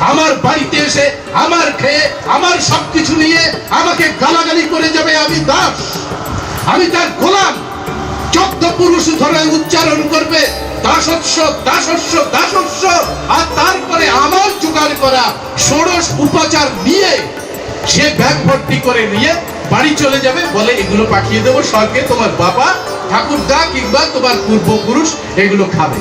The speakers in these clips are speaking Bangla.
আমার বাড়িতে এসে আমার খেয়ে, আমার সবকিছু নিয়ে আমাকে গালাগালি করে যাবে আমি দাস। আমি তার গোলাম। চোদ্দ পুরুষ ধরে উচ্চারণ করবে দাসস্য দাসস্য দাসস্য আর তারপরে আমার জোগাড় করা ষোড়শ উপাচার নিয়ে সে ব্যাগ ভর্তি করে নিয়ে বাড়ি চলে যাবে বলে এগুলো পাঠিয়ে দেবো। স্বর্গে তোমার বাবা, ঠাকুরদা কিংবা তোমার পূর্বপুরুষ এগুলো খাবে।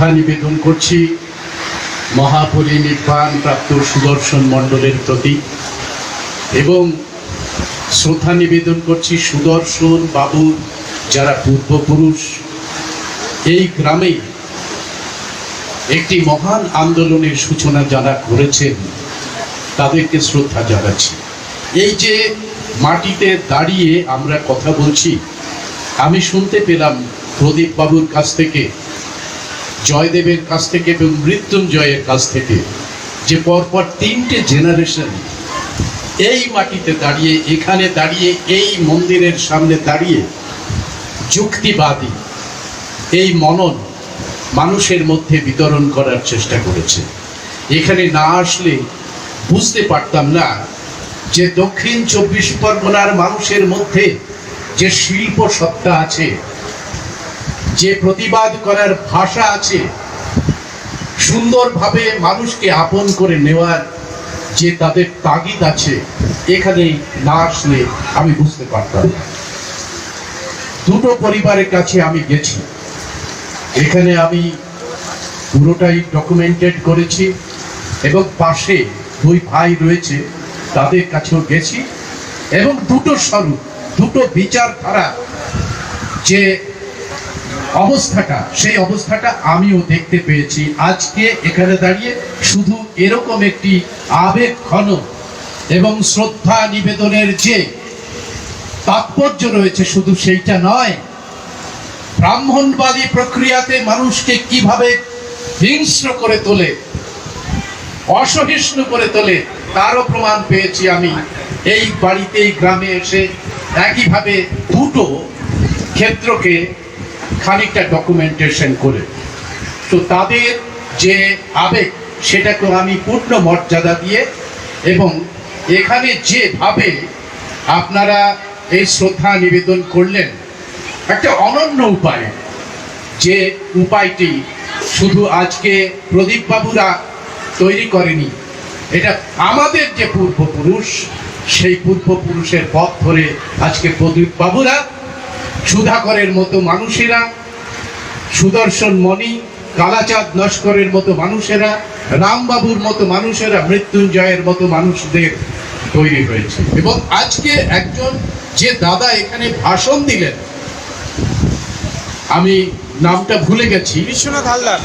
শ্রদ্ধা নিবেদন করছি মহাপরিনির্বাণ প্রাপ্ত সুদর্শন মণ্ডলের প্রতি এবং শ্রদ্ধা নিবেদন করছি সুদর্শন বাবু যারা পূর্বপুরুষ। এই গ্রামে একটি মহান আন্দোলনের সূচনা যারা করেছেন, তাদেরকে শ্রদ্ধা জানাচ্ছি। এই যে মাটিতে দাঁড়িয়ে আমরা কথা বলছি, আমি শুনতে পেলাম প্রদীপ বাবুর কাছ থেকে জয়দেবের কাছ থেকে এবং মৃত্যুঞ্জয়ের কাছ থেকে যে পরপর তিনটে জেনারেশন এই মাটিতে দাঁড়িয়ে, এখানে দাঁড়িয়ে, এই মন্দিরের সামনে দাঁড়িয়ে যুক্তিবাদী এই মনন মানুষের মধ্যে বিতরণ করার চেষ্টা করেছে। এখানে না আসলে বুঝতে পারতাম না যে দক্ষিণ চব্বিশ পরগনার মানুষের মধ্যে যে শিল্প সত্তা আছে যে প্রতিবাদ করার ভাষা আছে, সুন্দরভাবে মানুষকে আপন করে নেওয়ার যে তাদের তাগিদ আছে এখানে না আসলে আমি বুঝতে পারতাম দুটো পরিবারের কাছে আমি গেছি। এখানে আমি পুরোটাই ডকুমেন্টেড করেছি এবং পাশে দুই ভাই রয়েছে, তাদের কাছেও গেছি এবং দুটো স্বরূপ, দুটো বিচারধারা যে অবস্থাটা, সেই অবস্থাটা আমিও দেখতে পেয়েছি। আজকে এখানে দাঁড়িয়ে শুধু এরকম একটি আবেগ ঘন এবং শ্রদ্ধা নিবেদনের যে তাৎপর্য রয়েছে শুধু সেইটা নয়, ব্রাহ্মণবাদী প্রক্রিয়াতে মানুষকে কীভাবে হিংস্র করে তোলে, অসহিষ্ণু করে তোলে, তারও প্রমাণ পেয়েছি আমি। এই বাড়িতে গ্রামে এসে একইভাবে দুটো ক্ষেত্রকে খানিকটা ডকুমেন্টেশন করে। তো তাদের যে আবেগ, সেটাকে আমি পূর্ণ মর্যাদা দিয়ে এবং এখানে যেভাবে আপনারা এই শ্রদ্ধা নিবেদন করলেন, একটা অনন্য উপায় যে উপায়টি শুধু আজকে প্রদীপ বাবুরা তৈরি করেনি, এটা আমাদের যে পূর্বপুরুষ, সেই পূর্বপুরুষের পথ ধরে আজকে প্রদীপ বাবুরা সুধাকরের মতো মানুষেরা সুদর্শন মণি কালাচাঁদ নস্করের মতো মানুষেরা রামবাবুর মতো মানুষেরা মৃত্যুঞ্জয়ের মতো মানুষদের তৈরি হয়েছে। এবং আজকে একজন যে দাদা এখানে ভাষণ দিলেন আমি নামটা ভুলে গেছি। বিশ্বনাথ হালদার।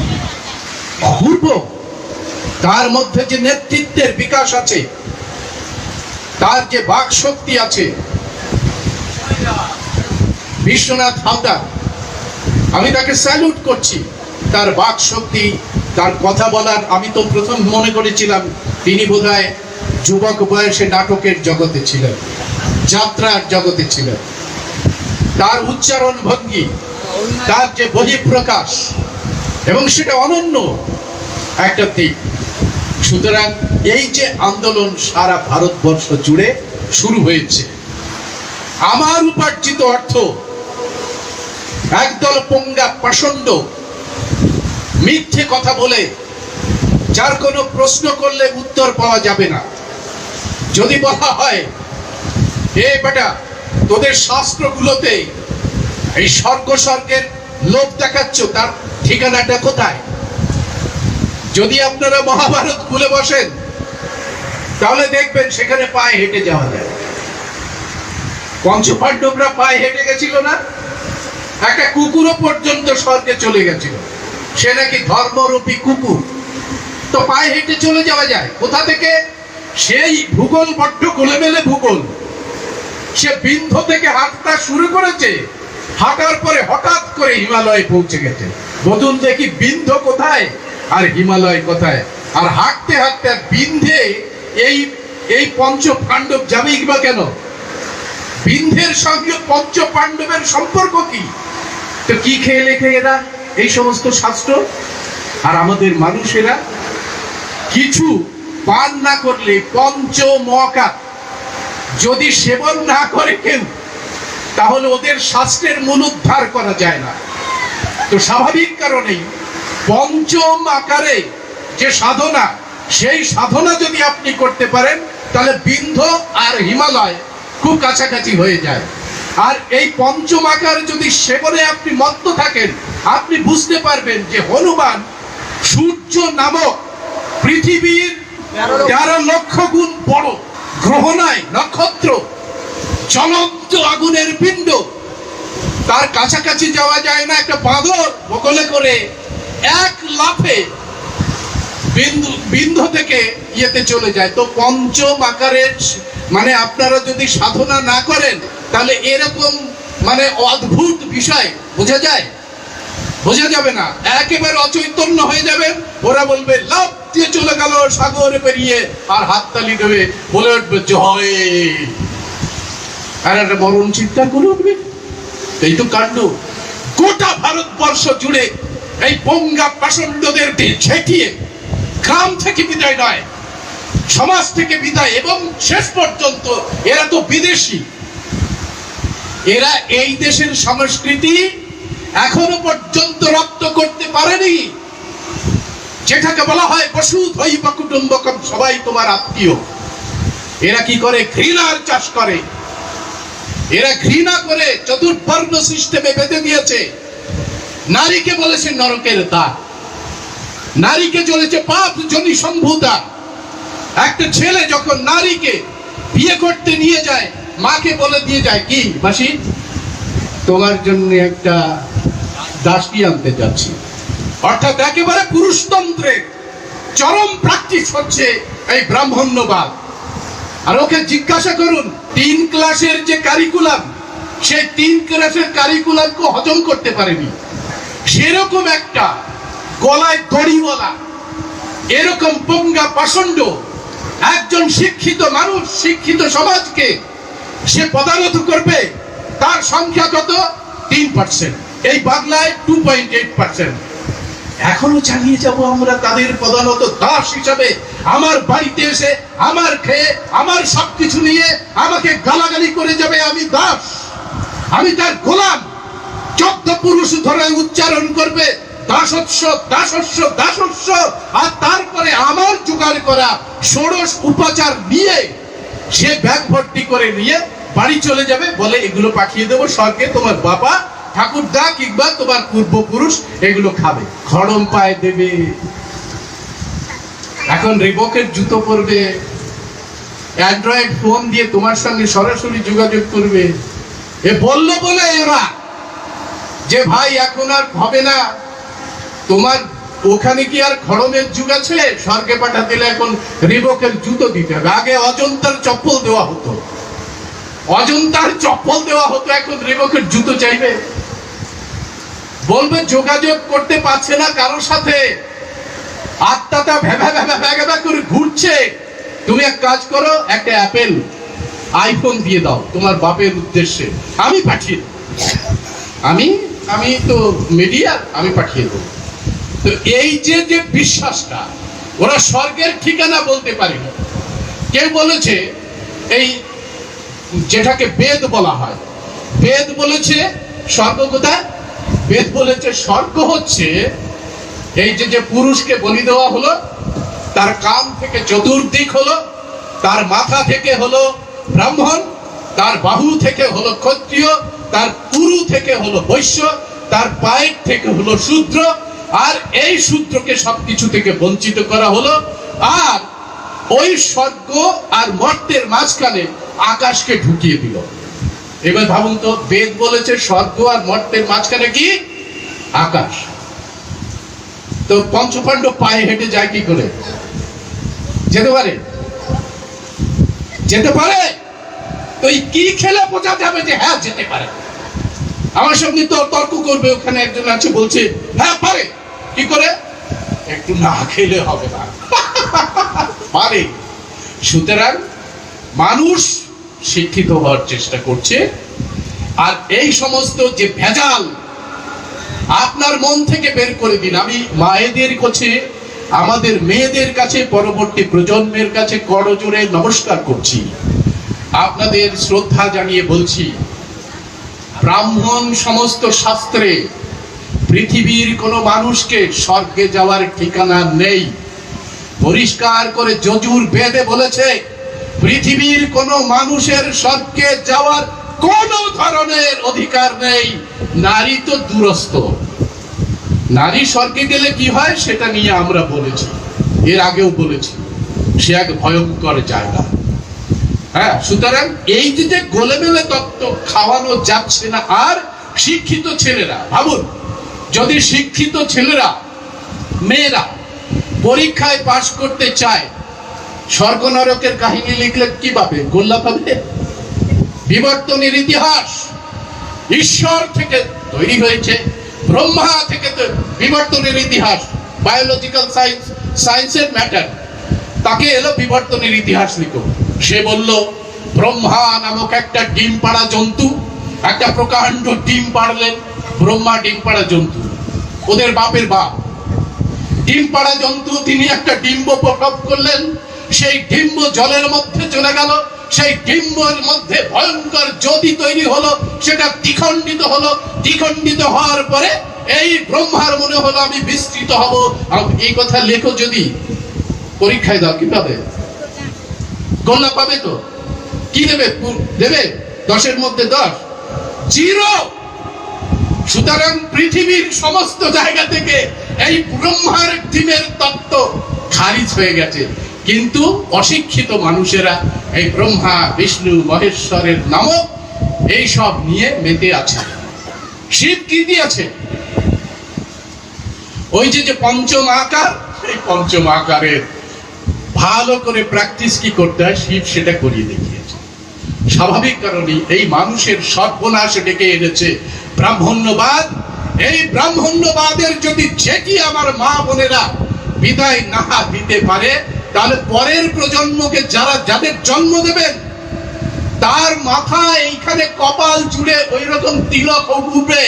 অপূর্ব তার মধ্যে যে নেতৃত্বের বিকাশ আছে তার যে বাক শক্তি আছে বিশ্বনাথ হালদার, আমি তাকে স্যালুট করছি। তার বাক শক্তি, তার কথা বলার, আমি তো প্রথম মনে করেছিলাম, তিনি বোধহয় যুবক বয়সে নাটকের জগতে ছিলেন, যাত্রার জগতে ছিলেন। তার উচ্চারণ ভঙ্গি, তার যে বহিঃপ্রকাশ এবং সেটা অনন্য একটা দিক। সুতরাং এই যে আন্দোলন সারা ভারতবর্ষ জুড়ে শুরু হয়েছে। আমার উপার্জিত অর্থ একদল পঙ্গা পাষণ্ড মিথ্যে কথা বলে, যার কোনো প্রশ্ন করলে উত্তর পাওয়া যাবে না। যদি বলা হয় এ বেটা, তোদের শাস্ত্রগুলোতে এই স্বর্গ স্বর্গের লোভ দেখাচ্ছ, তার ঠিকানাটা কোথায়? যদি আপনারা মহাভারত খুলে বসেন, তাহলে দেখবেন সেখানে পায়ে হেঁটে যাওয়া যায়। পঞ্চপাণ্ডবরা পায়ে হেঁটে গেছিল না? একটা কুকুরও পর্যন্ত স্বর্গে চলে গেছিল। সে নাকি ধর্মরূপী কুকুর। তো পায়ে হেঁটে চলে যাওয়া যায়। কোথা থেকে? সেই ভূগোল, বড্ড গোলেমেলে ভূগোল। সে বিন্ধ থেকে হাঁটতে শুরু করেছে। হাঁটার পরে হঠাৎ করে হিমালয়ে পৌঁছে গেছে। বদুন দেখি বিন্ধ কোথায় আর হিমালয় কোথায়। আর হাঁটতে হাঁটতে বিন্ধে এই এই পঞ্চ পাণ্ডব যাবেই বা কেন? বিন্ধের সঙ্গে পঞ্চ পাণ্ডবের সম্পর্ক কি? তো কি খেয়ে লেখে এরা? এই সমস্ত শাস্ত্র? আর আমাদের মানুষেরা কিছু পান না করলে পঞ্চ মকা যদি সেবন না করে কেউ, তাহলে ওদের শাস্ত্রের মূল উদ্ধার করা যায় না। তো স্বাভাবিক কারণেই পঞ্চম আকারে যে সাধনা, সেই সাধনা যদি আপনি করতে পারেন, তাহলে বিন্ধ আর হিমালয় খুব কাছাকাছি হয়ে যায়। আর এই পঞ্চম আকার যদি সেবনে আপনি মত্ত থাকেন, আপনি বুঝতে পারবেন যে হনুমান সূর্য নামক পৃথিবীর তেরো লক্ষ গুণ বড় গ্রহ নয় নক্ষত্র জ্বলন্ত আগুনের পিণ্ড, তার কাছাকাছি যাওয়া যায় না একটা বাঁদর বকলে করে এক লাফে বিন্দু, বিন্ধ থেকে ইয়েতে চলে যায়। তো পঞ্চম আকারের মানে আপনারা যদি সাধনা না করেন তাহলে এরকম মানে অদ্ভুত বিষয়, বোঝা যায়? বোঝা যাবে না। একেবারে অচৈতন্য হয়ে যাবে। ওরা বলবে লাভ দিয়ে চলে গেল, সাগরে পেরিয়ে, আর হাততালি দেবে, বলে উঠবে, জয়। আর একটা মরণ চিৎকার করে উঠবে। এই তো কাণ্ড। গোটা ভারতবর্ষ জুড়ে এই পঙ্গা পাষণ্ডদের ছেটিয়ে, গ্রাম থেকে বিদায় নয়, সমাজ থেকে বিদায়, এবং শেষ পর্যন্ত এরা তো বিদেশি। এরা এই দেশের সংস্কৃতি এখনও পর্যন্ত রপ্ত করতে পারেনি। যেটাকে বলা হয় পশু ধৈ বা কুটুম্বকম, সবাই তোমার আত্মীয়। এরা কি করে? ঘৃণার চাষ করে। এরা ঘৃণা করে, চতুর্বর্ণ সিস্টেমে বেঁধে দিয়েছে। নারীকে বলেছে নরকের দ্বার নারীকে চলেছে পাপ জনি সম্ভূতা। একটা ছেলে যখন নারীকে বিয়ে করতে নিয়ে যায় মাকে বলে দিয়ে যায়, কি মাসি, তোমার জন্য একটা দাসী আনতে যাচ্ছি। অর্থাৎ একেবারে পুরুষতন্ত্রের চরম প্র্যাকটিস হচ্ছে এই ব্রাহ্মণ্যবাদ। আর ওকে জিজ্ঞাসা করুন, তিন ক্লাসের যে কারিকুলাম, সে তিন ক্লাসের কারিকুলামকে হজম করতে পারেনি। সেরকম একটা গলায় দড়িওয়ালা, এরকম পঙ্গা পাষণ্ড, একজন শিক্ষিত মানুষ, শিক্ষিত সমাজকে সে পদানত করবে, তার সংখ্যা কত? তিন পার্সেন্ট এই বাংলায় টু পয়েন্ট এইট পার্সেন্ট এখনও চালিয়ে যাব আমরা তাদের প্রধানত দাস হিসাবে। আমার বাড়িতে এসে, আমার খেয়ে, আমার সবকিছু নিয়ে আমাকে গালাগালি করে যাবে আমি দাস। আমি তার গোলাম। চোদ্দ পুরুষ ধরে উচ্চারণ করবে দাসস্য দাসস্য দাসস্য আর তারপরে আমার জোগাড় করা ষোড়শ উপাচার নিয়ে সে ব্যাগ ভর্তি করে নিয়ে বাড়ি চলে যাবে, বলে এগুলো পাঠিয়ে দেবো স্বর্গে তোমার বাবা, ঠাকুরদা কিংবা তোমার পূর্বপুরুষ এগুলো খাবে। খড়ম পায়ে দেবে। এখন রিবকের জুতো পরবে। অ্যান্ড্রয়েড ফোন দিয়ে তোমার সঙ্গে সরাসরি যোগাযোগ করবে। এ বলল বলে এরা যে ভাই, এখন আর হবে না। তোমার ওখানে কি আর খড়মের যুগ আছে? স্বর্গে পাঠাতে দিলে এখন রিবকের জুতো দিতে হবে। আগে অজন্তার চপ্পল দেওয়া হতো। অজন্তার চপ্পল দেওয়া হতো, এখন রিবকের জুতো চাইবে। বলবে, যোগাযোগ করতে পারছে না কারোর সাথে। আত্মাটা ভেবা ভেবা ভেবা করে ঘুরছে। তুমি এক কাজ করো, একটা অ্যাপেল, আইফোন দিয়ে দাও তোমার বাপের উদ্দেশ্যে। আমি পাঠিয়ে। আমি আমি তো মিডিয়া, আমি পাঠিয়ে দেবো। তো এই যে যে বিশ্বাসটা, ওরা স্বর্গের ঠিকানা বলতে পারে কেউ বলেছে, এই যেটাকে বেদ বলা হয়, বেদ বলেছে স্বর্গ কোথায়? বেদ বলেছে স্বর্গ হচ্ছে, এই যে যে পুরুষকে বলি দেওয়া হলো, তার কান থেকে চতুর্দিক হলো, তার মাথা থেকে হলো ব্রাহ্মণ, তার বাহু থেকে হলো ক্ষত্রিয়, তার পুরু থেকে হলো বৈশ্য, তার পায়ের থেকে হলো শূদ্র আর এই সূত্রকে সবকিছু থেকে বঞ্চিত করা হলো। আর ওই স্বর্গ আর মর্তের মাঝখানে আকাশকে ঢুকিয়ে দিল। এবার ভাবুন তো, বেদ বলেছে স্বর্গ আর মর্তের মাঝখানে কি? আকাশ। তো পঞ্চপাণ্ডব পায়ে হেঁটে যায় কি করে? যেতে পারে। যেতে পারে? তো এই কি খেলে বোঝা যাবে যে হ্যাঁ যেতে পারে। আমার সঙ্গে তো তর্ক করবে, ওখানে একজন আছে, বলছে হ্যাঁ পারে। কি করে? একটু না খেলে হবে না। পারে সুতরাং মানুষ শিক্ষিত হওয়ার চেষ্টা করছে আর এই সমস্ত যে ভেজাল আপনার মন থেকে বের করে দিন। আমি মায়েদের কাছে আমাদের মেয়েদের কাছে পরবর্তী প্রজন্মের কাছে করজোরে নমস্কার করছি। আপনাদের শ্রদ্ধা জানিয়ে বলছি ব্রাহ্মণ সমস্ত শাস্ত্রে পৃথিবীর কোনো মানুষকে স্বর্গে যাওয়ার ঠিকানা নেই। পরিষ্কার করে যজুর বেদে বলেছে, পৃথিবীর কোনো মানুষের স্বর্গে যাওয়ার কোনো ধরনের অধিকার নেই। নারী তো দূরস্থ। নারী স্বর্গে গেলে কি হয় সেটা নিয়ে আমরা বলেছি। এর আগেও বলেছি, সে এক ভয়ঙ্কর জায়গা। হ্যাঁ সুতরাং এই যে গোলেমেলে তত্ত্ব খাওয়ানো যাচ্ছে না, আর শিক্ষিত ছেলেরা, ভাবুন যদি শিক্ষিত ছেলেরা, মেয়েরা পরীক্ষায় পাশ করতে চায় স্বর্গ নরকের কাহিনী লিখলে কি পাবে? গোল্লা পাবে? বিবর্তনের ইতিহাস ঈশ্বর থেকে তৈরি হয়েছে, ব্রহ্মা থেকে বিবর্তনের ইতিহাস বায়োলজিক্যাল সায়েন্স সায়েন্সের ম্যাটার তাকে এলো বিবর্তনের ইতিহাস লিখো। সে বলল, ব্রহ্মা নামক একটা ডিম পাড়া জন্তু, একটা প্রকাণ্ড ডিম পাড়লেন, ব্রহ্মা ডিম পাড়া জন্তু। ওদের বাপের বাপ। ডিম পাড়া জন্তু তিনি একটা ডিম্ব প্রসব করলেন। সেই ডিম্ব জলের মধ্যে চলে গেল। সেই ডিম্বর মধ্যে ভয়ঙ্কর জ্যোতি তৈরি হলো। সেটা দ্বিখণ্ডিত হলো। দ্বিখণ্ডিত হওয়ার পরে এই ব্রহ্মার মনে হলো, আমি বিস্তৃত হব। এই কথা লেখো যদি। পরীক্ষায় দাও, কি পাবে? গোল্লা পাবে তো? কি দেবে? দেবে? দশের মধ্যে দশ। জিরো! সুতরাং পৃথিবীর সমস্ত জায়গা থেকে এই ব্রহ্মার দিনের তত্ত্ব খারিজ হয়ে গেছে। কিন্তু অশিক্ষিত মানুষেরা এই ব্রহ্মা, বিষ্ণু, মহেশ্বরের নামক এই সব নিয়ে মেতে আছে। শিব কি দিয়েছে? ওই যে যে পঞ্চম আকার, সেই পঞ্চম আকারের ভালো করে প্র্যাকটিস কি করতে হয়? শিব সেটা করিয়ে দেখিয়েছে। স্বাভাবিক কারণে এই মানুষের সর্বনাশ ডেকে এনেছে ব্রাহ্মণ্যবাদ, এই ব্রাহ্মণ্যবাদের যদি যেটি আমার মা বোনেরা বিদায় না দিতে পারে, তাহলে পরের প্রজন্মকে যারা যাদের জন্ম দেবেন, তার মাথা এইখানে কপাল জুড়ে ওই রকম তিলক উঠবে,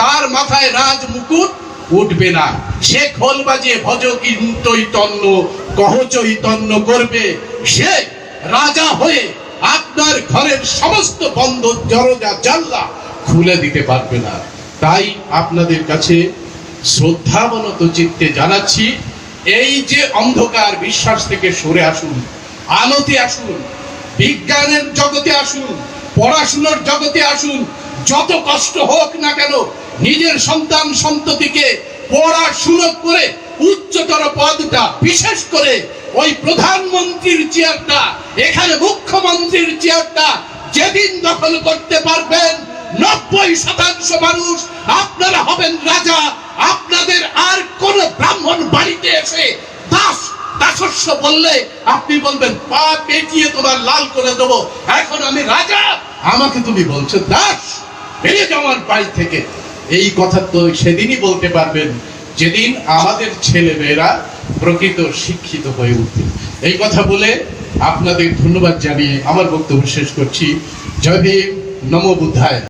তার মাথায় রাজ মুকুট উঠবে না। সে খোল বাজিয়ে ভজ চৈতন্য কহ চৈতন্য করবে। সে রাজা হয়ে আপনার ঘরের সমস্ত বন্ধ জরজা জানলা খুলে দিতে পারবে না। তাই আপনাদের কাছে শ্রদ্ধাবনত চিত্তে জানাচ্ছি, এই যে অন্ধকার বিশ্বাস থেকে সরে আসুন, আলোতে আসুন, বিজ্ঞানের জগতে আসুন, পড়াশোনার জগতে আসুন, যত কষ্ট হোক না কেন, নিজের সন্তান সন্ততিকে পড়াশুনো করে উচ্চতর পদটা, বিশেষ করে ওই প্রধানমন্ত্রীর চেয়ারটা, এখানে মুখ্যমন্ত্রীর চেয়ারটা, যেদিন দখল করতে পারবেন নব্বই শতাংশ মানুষ আপনারা হবেন রাজা। আপনাদের আর কোন ব্রাহ্মণ বাড়িতে এসে দাস দাসস্য বললে আপনি বলবেন, পা পেটিয়ে তোমার লাল করে দেবো। এখন আমি রাজা, আমাকে তুমি বলছো দাস। বেরিয়ে আমার বাড়ি থেকে। এই কথা তো সেদিনই বলতে পারবেন, যেদিন আমাদের ছেলে মেয়েরা প্রকৃত শিক্ষিত হয়ে উঠবে। এই কথা বলে আপনাদের ধন্যবাদ জানিয়ে আমার বক্তব্য শেষ করছি। জয়দেব নম বুদ্ধায়।